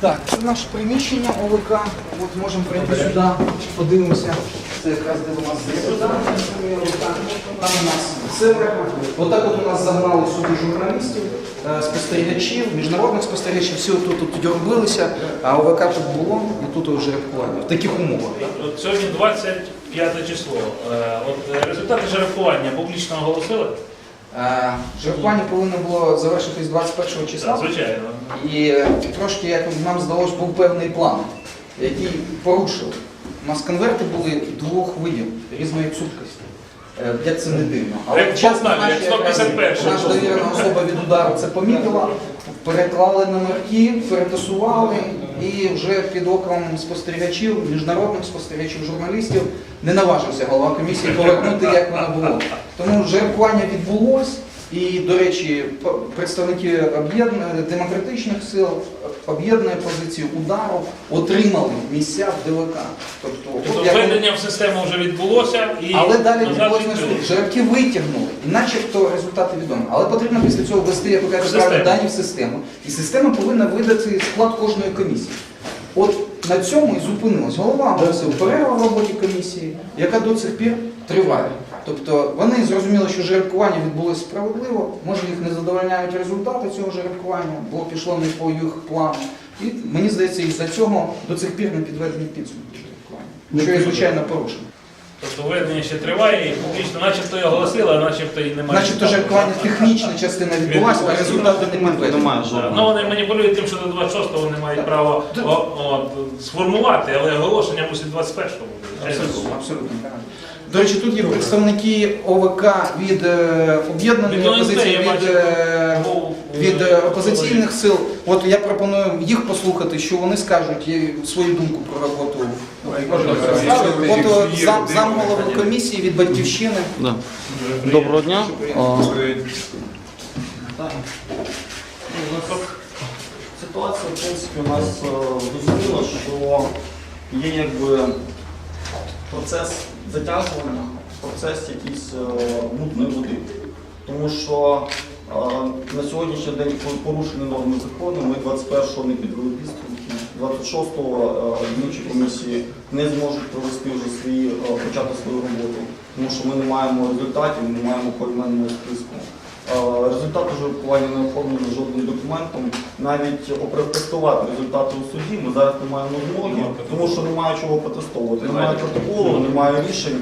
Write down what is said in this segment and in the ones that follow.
Так, це наше приміщення ОВК. От можемо прийти сюди, подивимося. Це якраз де у нас засідання. Там у нас все. Отак от у нас загнали сюди журналістів, е, спостерігачів, міжнародних спостерігачів. Всі тут, тут дьорбилися, а ОВК тут було і тут вже рахування. В таких умовах. От сьогодні 25 число. Е, От е, результати жеребкування публічно оголосили? Е, Жеребкування повинно було завершитись 21 числа. Звичайно. І е, трошки, як нам здалося, був певний план, який порушили. У нас конверти були двох видів різної цупкості. Е, Як це не дивно. Як в чесно, Полтаві, як наші, 151-й. наша довірена особа від удару це помітила, переклали номерки, перетасували і вже під оком спостерігачів, міжнародних спостерігачів, журналістів не наважився голова комісії повернути, як воно було. Тому жеребкування відбулось. І, до речі, представники демократичних сил, об'єднаної позиції удару отримали місця в ДВК. Тобто, Тобто як введення в систему вже відбулося і але далі відбулось відкрили. наступне. Жеребки витягнули, і начебто результати відомі. Але потрібно після цього ввести, як ви кажете, правильно, дані в систему. І система повинна видати склад кожної комісії. От на цьому і зупинилось. Голова оголосив перерву в роботі комісії, яка до цих пір триває. Тобто вони зрозуміли, що жеребкування відбулося справедливо, може їх не задовольняють результати цього жеребкування, бо пішло не по їх плану. І мені здається, із-за цього до цих пір не підведені підсумки жеребкування. Що є звичайно порушено. Тобто введення ще триває і публічно, начебто і оголосили, а начебто і немає. Начебто жеребкування технічна частина відбулася, а результати не підведені. Немає жодного. Ну вони маніпулюють тим, що до 26-го вони мають право о, от, сформувати, але оголошення мусить 21-го бути. Абсолютно, абсолютно. До речі, тут є представники ОВК від е, об'єднаної опозиції, від, е, від е, опозиційних сил. От я пропоную їх послухати, що вони скажуть і свою думку про роботу. От зам, замголови комісії від батьківщини. Доброго дня. Ситуація, в принципі, у нас зрозуміла, що є якби процес затягування, процес якийсь е, мутної води. Тому що е, на сьогоднішній день порушені норми закону, ми 21-го не підвели підсумки, 26-го е, комісії не зможуть провести вже свої, е, почати свою роботу, тому що ми не маємо результатів, ми не маємо поіменного списку. Е, Результати жеребкування не оформлені жодним документом. Навіть опротестувати результати у суді ми зараз не маємо змоги, тому що немає чого протестовувати. Немає протоколу, немає рішень.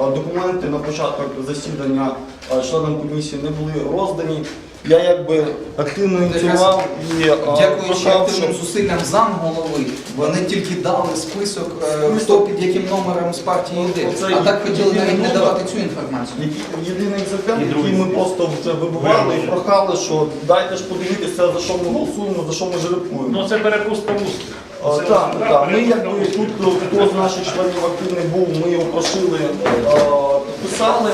Е, Документи на початок засідання е, членам комісії не були роздані. Я якби активно ініціював і е, Дякуючи прохав, активним щоб зусиллям замголови, вони тільки дали список, е, хто під яким номером з партії йде. Оце А так хотіли єдиний навіть не номер. давати цю інформацію. Єдиний екземпляр, який ми просто вже вибивали і прохали, що дайте ж подивитися, за що ми голосуємо, за що ми жеребкуємо. Ну це перепустка вузьких. А, Це Так, так, так. Ми перепустка якби вузьких. тут хто з наших членів активний був, ми його прошили, е, підписали,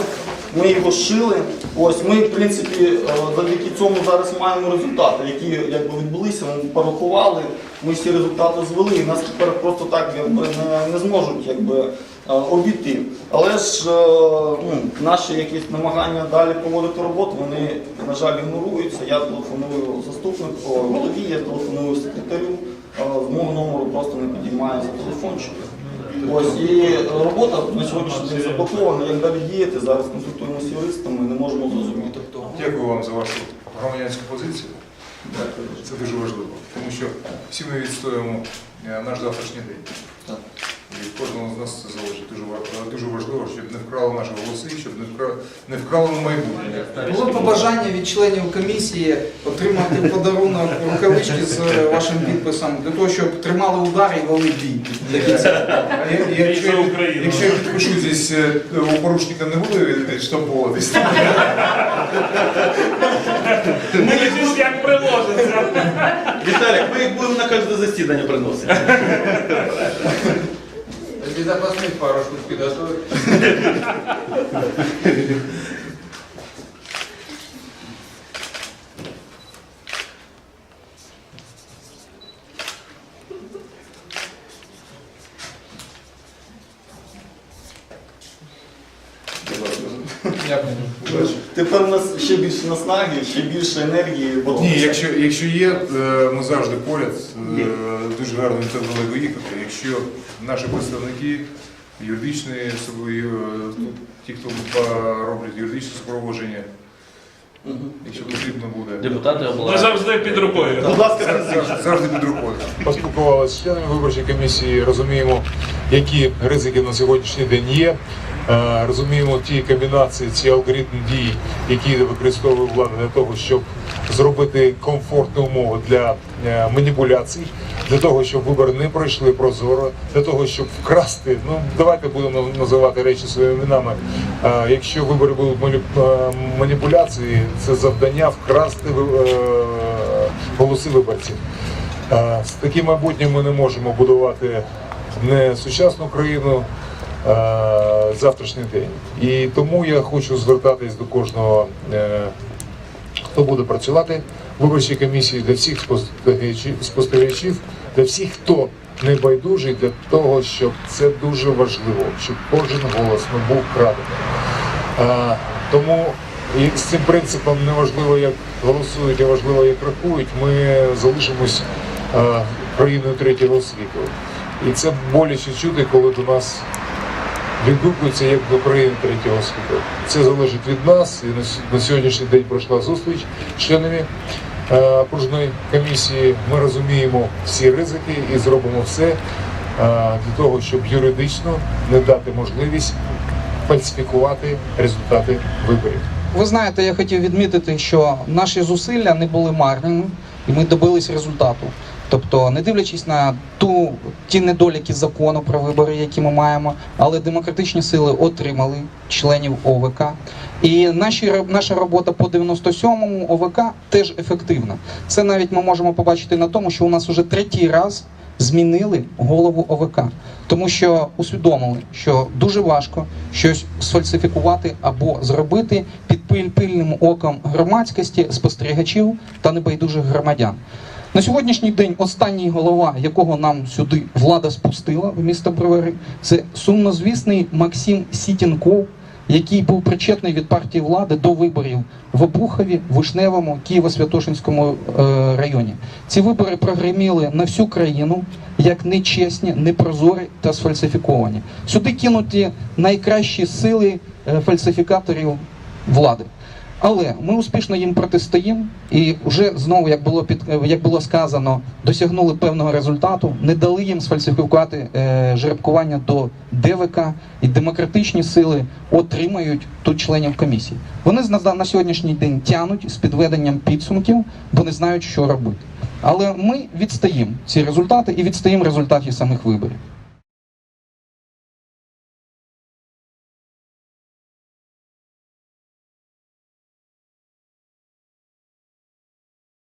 ми його шили. Ось ми, в принципі, е, завдяки цьому зараз маємо результати, які якби відбулися, ми порахували, ми всі результати звели, і нас тепер просто так якби, не, не зможуть якби, е, обійти. Але ж е, ну, наші якісь намагання далі проводити роботу, вони, на жаль, ігноруються. Я телефоную заступнику голові, я телефоную секретарю. З мого номеру просто не підіймається телефончик. Ось і робота на сьогоднішній день заблокована. Як далі діяти? Зараз консультуємося з юристами, не можемо зрозуміти. хто. Дякую вам за вашу громадянську позицію. Це дуже важливо, тому що всі ми відстоюємо е, наш завтрашній день. Кожного з нас це залежить. Дуже, ва- дуже важливо, щоб не вкрали наші голоси, щоб не вкрали, не вкрали майбутнє. Було побажання від членів комісії отримати подарунок рукавички з вашим підписом для того, щоб тримали удар і вели бій. Якщо, якщо я підпишу здесь, е, у порушника не буде відштамповуватись, Ми лежиш як приложиться. Віталік, ми їх будемо на кожне засідання приносити. Безопасных пару штук підготовить. Дякую. Тепер у нас ще більше наснаги, ще більше енергії. боротися. Ні, якщо, якщо є, е, ми завжди поряд. е, Дуже гарно цього далеко. Якщо наші представники, юридичні особи, е, ті, хто роблять юридичне супроводження, якщо потрібно буде. Депутати Ми завжди під рукою. Будь ласка, Завжди, завжди під рукою. Поспілкувалися з членами виборчої комісії, розуміємо, які ризики на сьогоднішній день є. Е, Розуміємо ті комбінації, ці алгоритми дій, які використовує влада для того, щоб зробити комфортні умови для е, маніпуляцій, для того, щоб вибори не пройшли прозоро, для того, щоб вкрасти. Ну давайте будемо називати речі своїми іменами. Е, Якщо вибори будуть маніпуляції, це завдання вкрасти голоси виборців. З таким майбутнім ми не можемо будувати не сучасну країну, завтрашній день. І тому я хочу звертатись до кожного, е, хто буде працювати в виборчій комісії, для всіх спостерігачів, для всіх, хто не байдужий, для того, щоб це дуже важливо, щоб кожен голос не був крадений. Е, Тому і з цим принципом не важливо, як голосують, а важливо, як рахують. Ми залишимось е, країною третього світу. І це боляче чути, коли до нас відгукуються як до країни третього світу. Це залежить від нас. І на сьогоднішній день пройшла зустріч членами е, окружної комісії. Ми розуміємо всі ризики і зробимо все е, для того, щоб юридично не дати можливість фальсифікувати результати виборів. Ви знаєте, я хотів відмітити, що наші зусилля не були марними, і ми добились результату. Тобто, не дивлячись на ту ті недоліки закону про вибори, які ми маємо, але демократичні сили отримали членів ОВК. І наші наша робота по 97-му ОВК теж ефективна. Це навіть ми можемо побачити на тому, що у нас уже третій раз змінили голову ОВК, тому що усвідомили, що дуже важко щось сфальсифікувати або зробити під пильним оком громадськості, спостерігачів та небайдужих громадян. На сьогоднішній день останній голова, якого нам сюди влада спустила в місто Бровари, це сумнозвісний Максим Сітінков, який був причетний від партії влади до виборів в Обухові, Вишневому, Києво-Святошинському е, районі. Ці вибори прогреміли на всю країну як нечесні, непрозорі та сфальсифіковані. Сюди кинуті найкращі сили е, фальсифікаторів влади. Але ми успішно їм протистоїмо і вже знову, як було під як було сказано, досягнули певного результату, не дали їм сфальсифікувати е, жеребкування до ДВК, і демократичні сили отримають тут членів комісії. Вони на, на сьогоднішній день тянуть з підведенням підсумків, бо не знають, що робити. Але ми відстаємо ці результати і відстаємо результатів самих виборів.